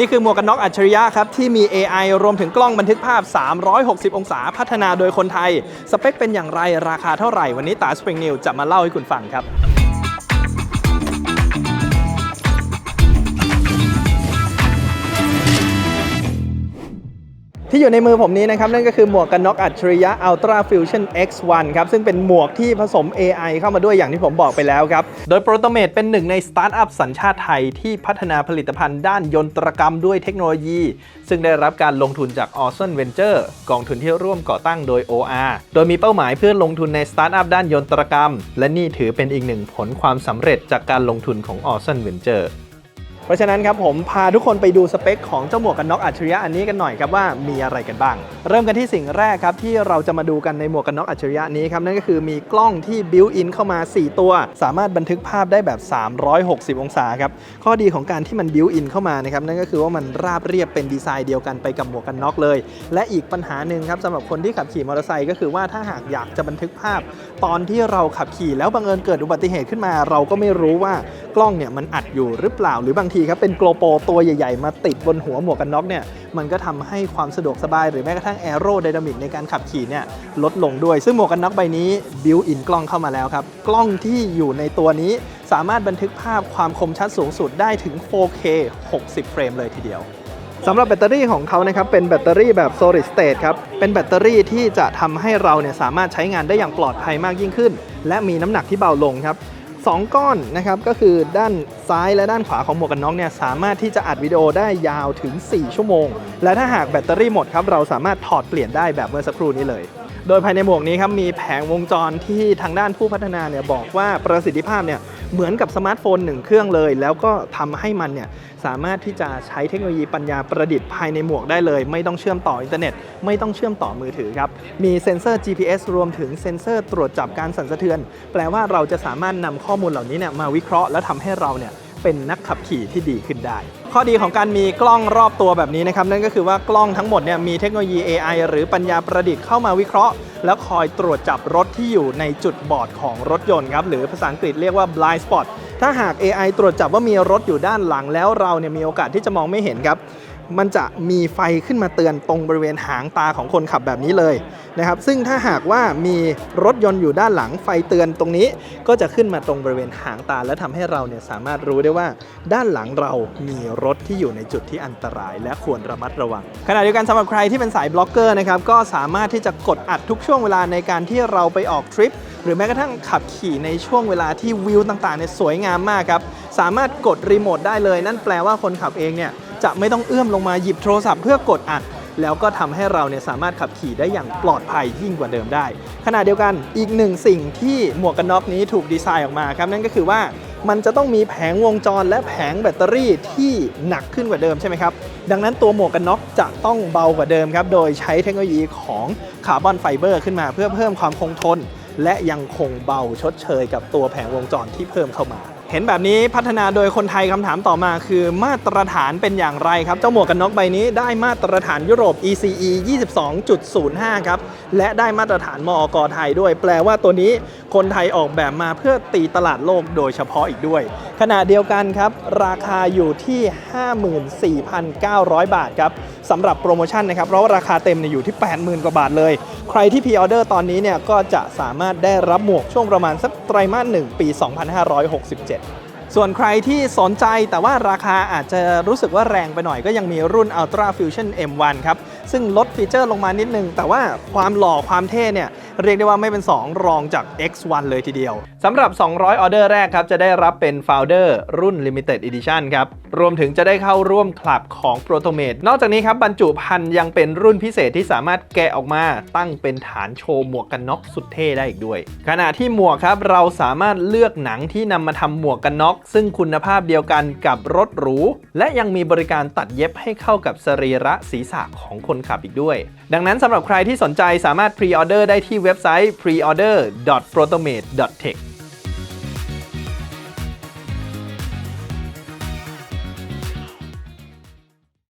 นี่คือหมวกกันน็อกอัจฉริยะครับ ที่มี AI รวมถึงกล้องบันทึกภาพ 360 องศาพัฒนาโดยคนไทย สเปคเป็นอย่างไรราคาเท่าไหร่ วันนี้ตาสปริงนิวจะมาเล่าให้คุณฟังครับ ที่อยู่ในมือผมนี้นะครับนั่นก็คือหมวกกันน็อกอัจฉริยะ Ultra Fusion X1 ครับซึ่งเป็นหมวกที่ผสม AI เข้ามาด้วยอย่างที่ผมบอกไปแล้วครับ โดย Protomate เป็นหนึ่งในสตาร์ทอัพสัญชาติไทยที่พัฒนาผลิตภัณฑ์ด้านยนตรกรรมด้วยเทคโนโลยี ซึ่งได้รับการลงทุนจาก o z o n Venture กองทุนที่ร่วมก่อตั้งโดย OR โดยมีเป้าหมายเพื่อลงทุนในสตาร์ทอัพด้านยนตรกรรม และนี่ถือเป็นอีกหนึ่งผลความสำเร็จจากการลงทุนของ o z o n Venture เพราะฉะนั้นครับผมพาทุกคนไปดูสเปคของเจ้าหมวกกันน็อกอัจฉริยะอันนี้กันหน่อยครับว่ามีอะไรกันบ้าง เริ่มกันที่สิ่งแรกครับที่เราจะมาดูกันในหมวกกันน็อกอัจฉริยะนี้ครับนั่นก็คือมีกล้องที่บิวอินเข้ามา 4 ตัว สามารถบันทึกภาพได้แบบ 360 องศาครับข้อดีของการที่มันบิวอินเข้ามานะครับนั่นก็คือว่ามันราบเรียบเป็นดีไซน์เดียวกันไปกับหมวกกันน็อกเลย และอีกปัญหาหนึ่งครับสำหรับคนที่ขับขี่มอเตอร์ไซค์ก็คือว่าถ้าหากอยากจะบันทึกภาพ ตอนที่เราขับขี่แล้วบังเอิญเกิดอุบัติเหตุขึ้นมา เราก็ไม่รู้ว่า ล้องเนี่ยมันอัดอยู่หรือเปล่า หรือบางทีครับเป็นโกลโปตัวใหญ่ๆ มาติดบนหัวหมวกกันน็อกเนี่ยมันก็ทำให้ความสะดวกสบายหรือแม้กระทั่งแอโรไดนามิกในการขับขี่เนี่ยลดลงด้วย ซึ่งหมวกกันน็อกใบนี้บิวอินกล้องเข้ามาแล้วครับ กล้องที่อยู่ในตัวนี้สามารถบันทึกภาพความคมชัดสูงสุดได้ถึง 4K 60 เฟรมเลยทีเดียวสำหรับแบตเตอรี่ของเขานะครับเป็นแบตเตอรี่แบบ solid state ครับ เป็นแบตเตอรี่ที่จะทำให้เราเนี่ยสามารถใช้งานได้อย่างปลอดภัยมากยิ่งขึ้น และมีน้ำหนักที่เบาลงครับ สองก้อนนะครับก็คือด้านซ้ายและด้านขวาของหมวกกันน็อกเนี่ยสามารถที่จะอัดวิดีโอได้ยาวถึง 4 ชั่วโมง และถ้าหากแบตเตอรี่หมดครับเราสามารถถอดเปลี่ยนได้แบบเมื่อสักครู่นี้เลย โดยภายในหมวกนี้ครับมีแผงวงจรที่ทางด้านผู้พัฒนาเนี่ยบอกว่าประสิทธิภาพเนี่ยเหมือนกับสมาร์ทโฟนหนึ่งเครื่องเลย แล้วก็ทำให้มันเนี่ย สามารถที่จะใช้เทคโนโลยีปัญญาประดิษฐ์ภายในหมวกได้เลย ไม่ต้องเชื่อมต่ออินเทอร์เน็ต ไม่ต้องเชื่อมต่อมือถือครับ มีเซ็นเซอร์ GPS รวมถึงเซ็นเซอร์ตรวจจับการสั่นสะเทือน แปลว่าเราจะสามารถนำข้อมูลเหล่านี้เนี่ยมาวิเคราะห์และทำให้เราเนี่ยเป็นนักขับขี่ที่ดีขึ้นได้ ข้อดีของการมีกล้องรอบตัวแบบนี้นะครับ นั่นก็คือว่ากล้องทั้งหมดเนี่ยมีเทคโนโลยี AI หรือปัญญาประดิษฐ์เข้ามาวิเคราะห์ แล้วคอยตรวจจับรถที่อยู่ในจุดบอดของรถยนต์ครับ หรือภาษาอังกฤษเรียกว่า blind spot ถ้าหาก AI ตรวจจับว่ามีรถอยู่ด้านหลังแล้วเราเนี่ยมีโอกาสที่จะมองไม่เห็นครับ มันจะมีไฟขึ้นมาเตือนตรงบริเวณหางตาของคนขับแบบนี้เลยนะครับ ซึ่งถ้าหากว่ามีรถยนต์อยู่ด้านหลังไฟเตือนตรงนี้ ก็จะขึ้นมาตรงบริเวณหางตา และทำให้เราเนี่ยสามารถรู้ได้ว่า ด้านหลังเรามีรถที่อยู่ในจุดที่อันตราย และควรระมัดระวัง ขณะเดียวกันสำหรับใครที่เป็นสายบล็อกเกอร์นะครับก็สามารถที่จะกดอัดทุกช่วงเวลาในการที่เราไปออกทริป หรือแม้กระทั่งขับขี่ในช่วงเวลาที่วิวต่างๆเนี่ยสวยงามมากครับ สามารถกดรีโมทได้เลย นั่นแปลว่าคนขับเองเนี่ยจะไม่ต้องเอื้อมลงมาหยิบโทรศัพท์เพื่อกดอัด แล้วก็ทำให้เราเนี่ยสามารถขับขี่ได้อย่างปลอดภัยยิ่งกว่าเดิมได้ ขณะเดียวกันอีกหนึ่งสิ่งที่หมวกกันน็อกนี้ถูกดีไซน์ออกมาครับนั่นก็คือว่ามันจะต้องมีแผงวงจรและแผงแบตเตอรี่ที่หนักขึ้นกว่าเดิมใช่ไหมครับ ดังนั้นตัวหมวกกันน็อกจะต้องเบากว่าเดิมครับ โดยใช้เทคโนโลยีของคาร์บอนไฟเบอร์ขึ้นมาเพื่อเพิ่มความคงทน และยังคงเบาชดเชยกับตัวแผงวงจรที่เพิ่มเข้ามา เห็นแบบนี้พัฒนาโดยคนไทยคำถามต่อมาคือมาตรฐานเป็นอย่างไรครับ เจ้าหมวกกันน็อกใบนี้ได้มาตรฐานยุโรป ECE 22.05 ครับ และได้มาตรฐานมอกไทยด้วย แปลว่าตัวนี้คนไทยออกแบบมาเพื่อตีตลาดโลกโดยเฉพาะอีกด้วย ขณะเดียวกันครับ ราคาอยู่ที่ 54,900 บาทครับ สำหรับโปรโมชั่นนะครับเพราะว่าราคาเต็มเนี่ยอยู่ที่ 80,000 กว่าบาทเลย ใครที่พรีออเดอร์ตอนนี้เนี่ยก็จะสามารถได้รับหมวกช่วงประมาณสักไตรมาส1ปี 2567ส่วนใครที่สนใจแต่ว่าราคาอาจจะรู้สึกว่าแรงไปหน่อยก็ยังมีรุ่น Ultra Fusion M1 ครับ ซึ่งลดฟีเจอร์ลงมานิดนึง แต่ว่าความหล่อความเท่เนี่ย เรียกได้ว่าไม่เป็น 2 รองจาก X1 เลยทีเดียวสำหรับ 200 ออเดอร์แรกครับ จะได้รับเป็น Founder รุ่น Limited Edition ครับ รวมถึงจะได้เข้าร่วมคลับของ Protomate นอกจากนี้ครับ บรรจุภัณฑ์ยังเป็นรุ่นพิเศษที่สามารถแกะออกมาตั้งเป็นฐานโชว์หมวกกันน็อกสุดเท่ได้อีกด้วย ขณะที่หมวกครับเราสามารถเลือกหนังที่นำมาทำหมวกกันน็อก ซึ่งคุณภาพเดียวกันกับรถหรู และยังมีบริการตัดเย็บให้เข้ากับสรีระศีรษะของคนขับอีกด้วย ดังนั้นสำหรับใครที่สนใจสามารถพรีออเดอร์ได้ที่เว็บไซต์ preorder.protomate.tech